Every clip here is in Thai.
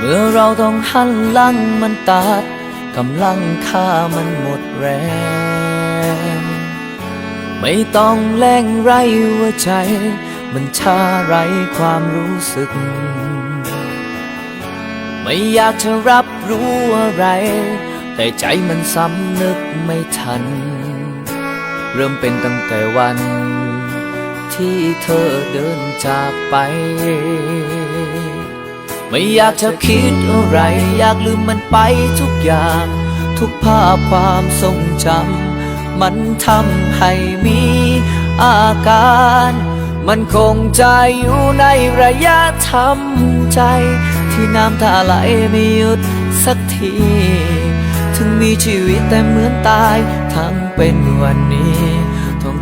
เมื่อเราต้องหันหลังมันตัดกำลังค่ามันหมดแรง ไม่ต้องแรงไรหัวใจ มันชาไรความรู้สึก ไม่อยากจะรับรู้อะไร แต่ใจมันสำนึกไม่ทัน เริ่มเป็นตั้งแต่วัน ที่เธอเดินจากไป ไม่อยากจะคิดอะไร อยากลืมมันไปทุกอย่าง ทุกภาพความทรงจำมันทำให้มีอาการ มันคงจะอยู่ในระยะทำใจ ที่น้ำตาไหลไม่หยุดสักที ถึงมีชีวิตแต่เหมือนตายทั้งเป็นวันนี้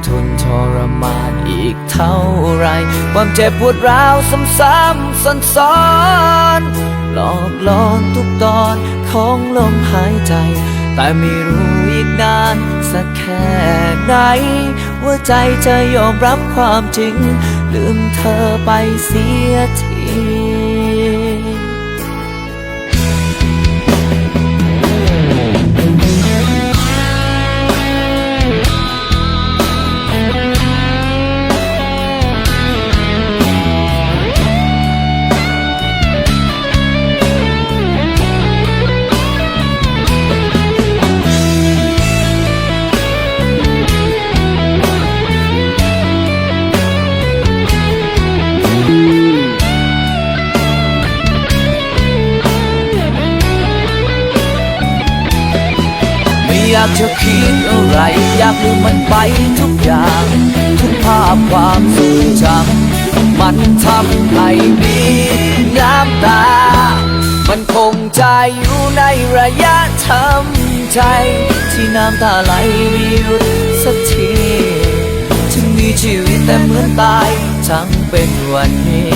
ทนทรมานอีกเท่าไร ความเจ็บปวดร้าวซ้ำๆซ้อนๆหลอกหลอนทุกตอนของลมหายใจ แต่ไม่รู้อีกนานสักแค่ไหนว่าใจจะยอมรับความจริง ลืมเธอไปเสียที อยากจะคิดอะไร อยากลืมมันไปทุกอย่าง ทุกภาพความทรงจำมันทำให้มีน้ำตา มันคงจะอยู่ในระยะทำใจ ที่น้ำตาไหลไม่หยุดสักทีถึงมีชีวิตแต่เหมือนตายทั้งเป็นวันนี้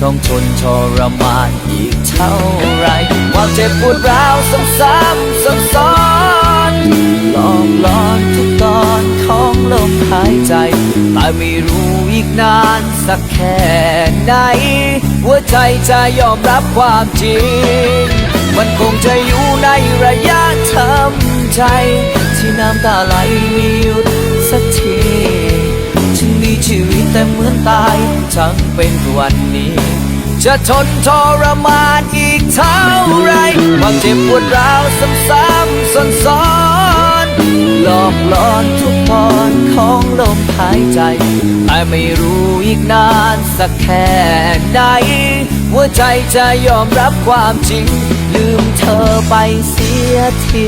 ต้องทนทรมานอีกเท่าไรความเจ็บปวดร้าวซ้ำๆซ้อน หลอกหลอนทุกตอนของลมหายใจ แต่ไม่รู้อีกนานสักแค่ไหนหัวใจจะยอมรับความจริง มันคงจะอยู่ในระยะทำใจ ที่น้ำตาไหลไม่หยุดสักทีถึงมีชีวิตแต่เหมือนตายทั้งเป็นวันนี้จะทนทรมานอีกเท่าไรความเจ็บปวดร้าวซ้ำๆซ้อนๆ หลอกหลอนทุกตอนของลมหายใจ แต่ไม่รู้อีกนานสักแค่ไหนหัวใจจะยอมรับความจริง ลืมเธอไปเสียที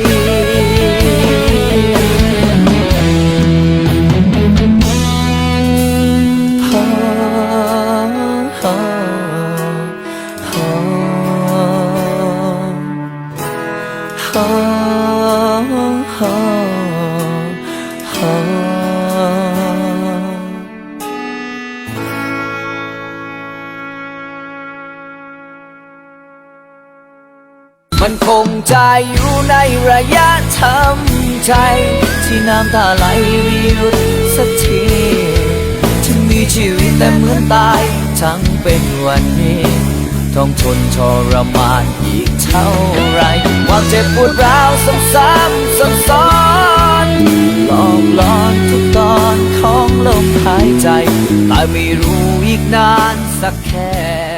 ฮ มันคงจะอยู่ในระยะทำใจ ที่น้ำตาไหลไม่หยุดสักทีถึงมีชีวิตแต่เหมือนตายทั้งเป็นวันนี้ต้องทนทรมานอีกเท่าไรความเจ็บปวดร้าวซ้ำๆซ้อน หลอกหลอนทุกตอนของลมหายใจ แต่ไม่รู้อีกนานสักแค่